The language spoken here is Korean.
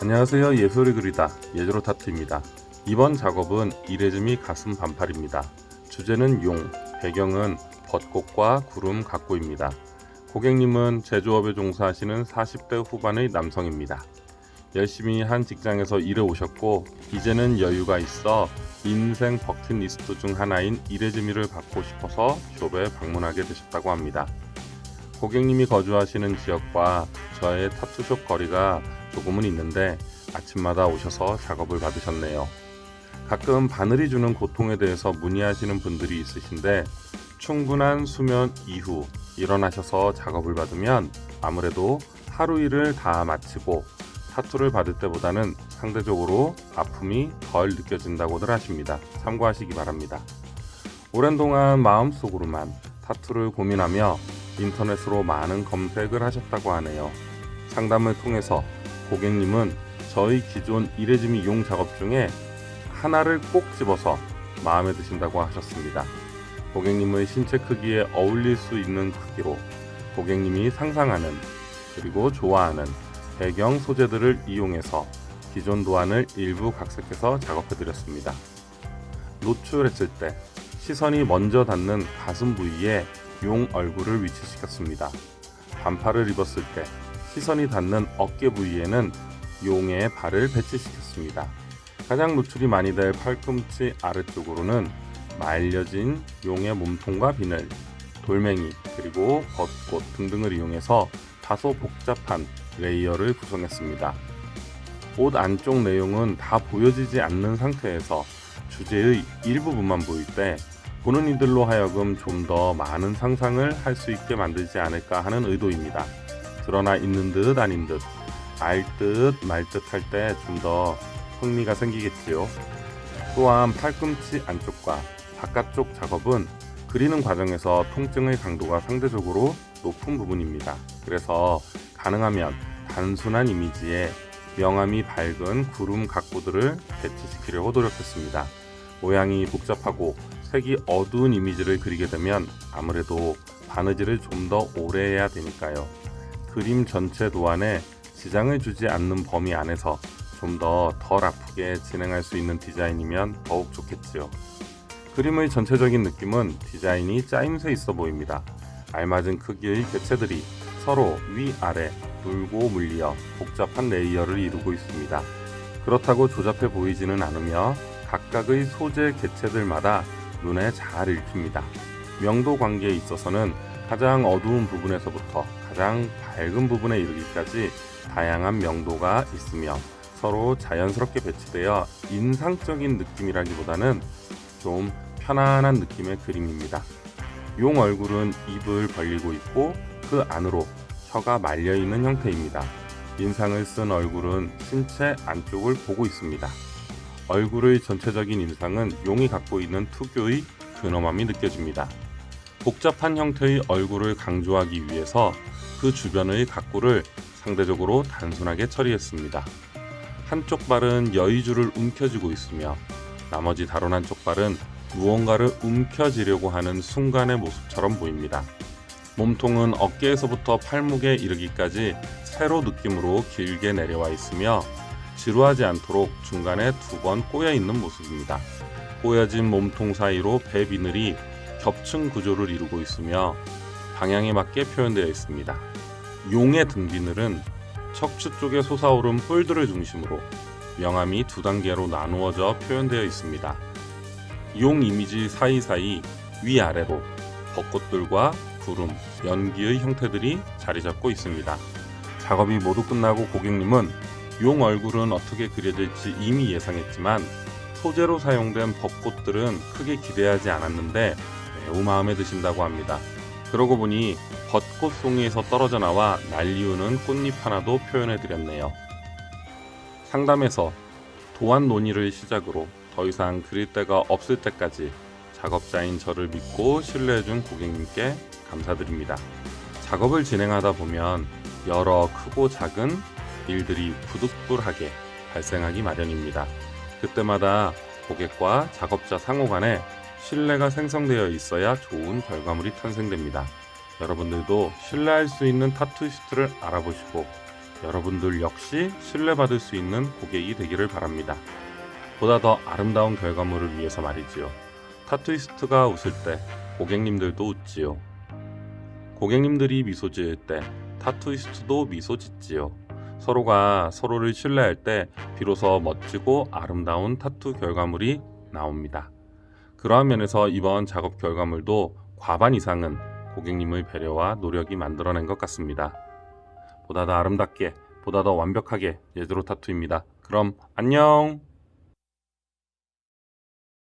안녕하세요. 예술이 그리다. 예주로 타투입니다. 이번 작업은 이레즈미 가슴 반팔입니다. 주제는 용 배경은 벚꽃과 구름 각고입니다. 고객님은 제조업에 종사하시는 40대 후반의 남성입니다. 열심히 한 직장에서 일해 오셨고 이제는 여유가 있어 인생 버킷리스트 중 하나인 이레즈미를 받고 싶어서 숍에 방문하게 되셨다고 합니다 고객님이 거주하시는 지역과 저의 타투숍 거리가 조금은 있는데 아침마다 오셔서 작업을 받으셨네요. 가끔 바늘이 주는 고통에 대해서 문의하시는 분들이 있으신데 충분한 수면 이후 일어나셔서 작업을 받으면 아무래도 하루 일을 다 마치고 타투를 받을 때보다는 상대적으로 아픔이 덜 느껴진다고들 하십니다. 참고하시기 바랍니다. 오랜 동안 마음속으로만 타투를 고민하며 인터넷으로 많은 검색을 하셨다고 하네요. 상담을 통해서 고객님은 저희 기존 이레즈미 용 작업 중에 하나를 꼭 집어서 마음에 드신다고 하셨습니다. 고객님의 신체 크기에 어울릴 수 있는 크기로 고객님이 상상하는 그리고 좋아하는 배경 소재들을 이용해서 기존 도안을 일부 각색해서 작업해 드렸습니다. 노출했을 때 시선이 먼저 닿는 가슴 부위에 용 얼굴을 위치시켰습니다. 반팔을 입었을 때 시선이 닿는 어깨 부위에는 용의 발을 배치시켰습니다. 가장 노출이 많이 될 팔꿈치 아래쪽으로는 말려진 용의 몸통과 비늘, 돌멩이, 그리고 벚꽃 등등을 이용해서 다소 복잡한 레이어를 구성했습니다. 옷 안쪽 내용은 다 보여지지 않는 상태에서 주제의 일부분만 보일 때 보는 이들로 하여금 좀 더 많은 상상을 할 수 있게 만들지 않을까 하는 의도입니다. 드러나 있는 듯 아닌 듯, 알 듯 말 듯 할 때 좀 더 흥미가 생기겠지요. 또한 팔꿈치 안쪽과 바깥쪽 작업은 그리는 과정에서 통증의 강도가 상대적으로 높은 부분입니다. 그래서 가능하면 단순한 이미지에 명암이 밝은 구름 각고들을 배치시키려고 노력했습니다. 모양이 복잡하고 색이 어두운 이미지를 그리게 되면 아무래도 바느질을 좀 더 오래 해야 되니까요. 그림 전체 도안에 지장을 주지 않는 범위 안에서 좀 더 덜 아프게 진행할 수 있는 디자인이면 더욱 좋겠지요. 그림의 전체적인 느낌은 디자인이 짜임새 있어 보입니다. 알맞은 크기의 개체들이 서로 위아래 물고 물리어 복잡한 레이어를 이루고 있습니다. 그렇다고 조잡해 보이지는 않으며 각각의 소재 개체들마다 눈에 잘 읽힙니다. 명도 관계에 있어서는 가장 어두운 부분에서부터 가장 밝은 부분에 이르기까지 다양한 명도가 있으며 서로 자연스럽게 배치되어 인상적인 느낌이라기보다는 좀 편안한 느낌의 그림입니다. 용 얼굴은 입을 벌리고 있고 그 안으로 혀가 말려 있는 형태입니다. 인상을 쓴 얼굴은 신체 안쪽을 보고 있습니다. 얼굴의 전체적인 인상은 용이 갖고 있는 특유의 근엄함이 느껴집니다. 복잡한 형태의 얼굴을 강조하기 위해서 그 주변의 각고를 상대적으로 단순하게 처리했습니다. 한쪽 발은 여의주를 움켜쥐고 있으며 나머지 다른 한쪽 발은 무언가를 움켜쥐려고 하는 순간의 모습처럼 보입니다. 몸통은 어깨에서부터 팔목에 이르기까지 세로 느낌으로 길게 내려와 있으며 지루하지 않도록 중간에 두 번 꼬여 있는 모습입니다. 꼬여진 몸통 사이로 배 비늘이 겹층 구조를 이루고 있으며 방향에 맞게 표현되어 있습니다. 용의 등 비늘은 척추 쪽에 솟아오른 뿔들을 중심으로 명암이 두 단계로 나누어져 표현되어 있습니다. 용 이미지 사이사이 위아래로 벚꽃들과 구름, 연기의 형태들이 자리 잡고 있습니다. 작업이 모두 끝나고 고객님은 용 얼굴은 어떻게 그려질지 이미 예상했지만 소재로 사용된 벚꽃들은 크게 기대하지 않았는데 매우 마음에 드신다고 합니다. 그러고 보니 벚꽃송이에서 떨어져 나와 날리우는 꽃잎 하나도 표현해 드렸네요. 상담에서 도안 논의를 시작으로 더 이상 그릴 데가 없을 때까지 작업자인 저를 믿고 신뢰해준 고객님께 감사드립니다. 작업을 진행하다 보면 여러 크고 작은 일들이 부득불하게 발생하기 마련입니다. 그때마다 고객과 작업자 상호 간에 신뢰가 생성되어 있어야 좋은 결과물이 탄생됩니다. 여러분들도 신뢰할 수 있는 타투이스트를 알아보시고 여러분들 역시 신뢰받을 수 있는 고객이 되기를 바랍니다. 보다 더 아름다운 결과물을 위해서 말이지요. 타투이스트가 웃을 때 고객님들도 웃지요. 고객님들이 미소 지을 때 타투이스트도 미소 짓지요. 서로가 서로를 신뢰할 때 비로소 멋지고 아름다운 타투 결과물이 나옵니다. 그러한 면에서 이번 작업 결과물도 과반 이상은 고객님의 배려와 노력이 만들어낸 것 같습니다. 보다 더 아름답게, 보다 더 완벽하게 예드로 타투입니다. 그럼 안녕!